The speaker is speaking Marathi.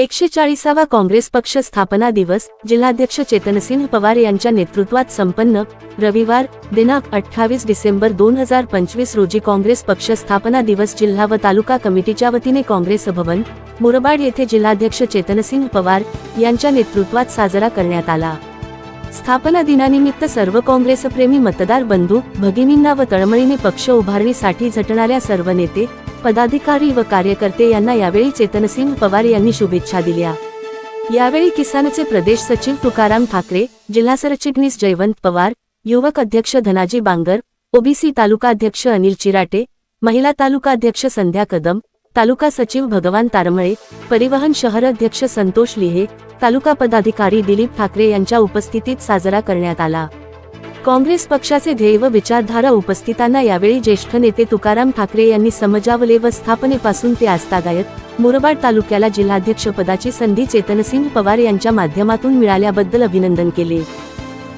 एकशे चाळीसावा काँग्रेस पक्ष स्थापना दिवस जिल्हाध्यक्ष चेतनसिंह पवार यांच्या नेतृत्वात संपन्न रविवार दिनांक अठ्ठावीस डिसेंबर दोन हजार पंचवीस रोजी काँग्रेस पक्ष स्थापना दिवस जिल्हा व तालुका कमिटीच्या वतीने काँग्रेस भवन मुरबाड येथे जिल्हाध्यक्ष चेतनसिंह पवार यांच्या नेतृत्वात साजरा करण्यात आला. स्थापना दिनानिमित्त सर्व काँग्रेसप्रेमी मतदार बंधू भगिनींना व तळमळीने पक्ष उभारणीसाठी झटणाऱ्या सर्व नेते पदाधिकारी व कार्यकर्ते यांना यावेळी चेतनसिंह पवार यांनी शुभेच्छा दिल्या. यावेळी किसानचे प्रदेश सचिव तुकाराम ठाकरे जिल्हा सरचिटणीस जयवंत पवार युवक अध्यक्ष धनाजी बांगर ओबीसी तालुकाध्यक्ष अनिल चिराटे महिला तालुकाध्यक्ष संध्या कदम तालुका सचिव भगवान तारमळे परिवहन शहर अध्यक्ष संतोष लिहे तालुका पदाधिकारी दिलीप ठाकरे यांच्या उपस्थितीत साजरा करण्यात आला. काँग्रेस पक्षाचे ध्येय व विचारधारा उपस्थितांना यावेळी ज्येष्ठ नेते तुकाराम ठाकरे यांनी समजावले व स्थापनेपासून ते आस्थागायत मुरबाड तालुक्याला जिल्हाध्यक्षपदाची संधी चेतनसिंह पवार यांच्या माध्यमातून मिळाल्याबद्दल अभिनंदन केले.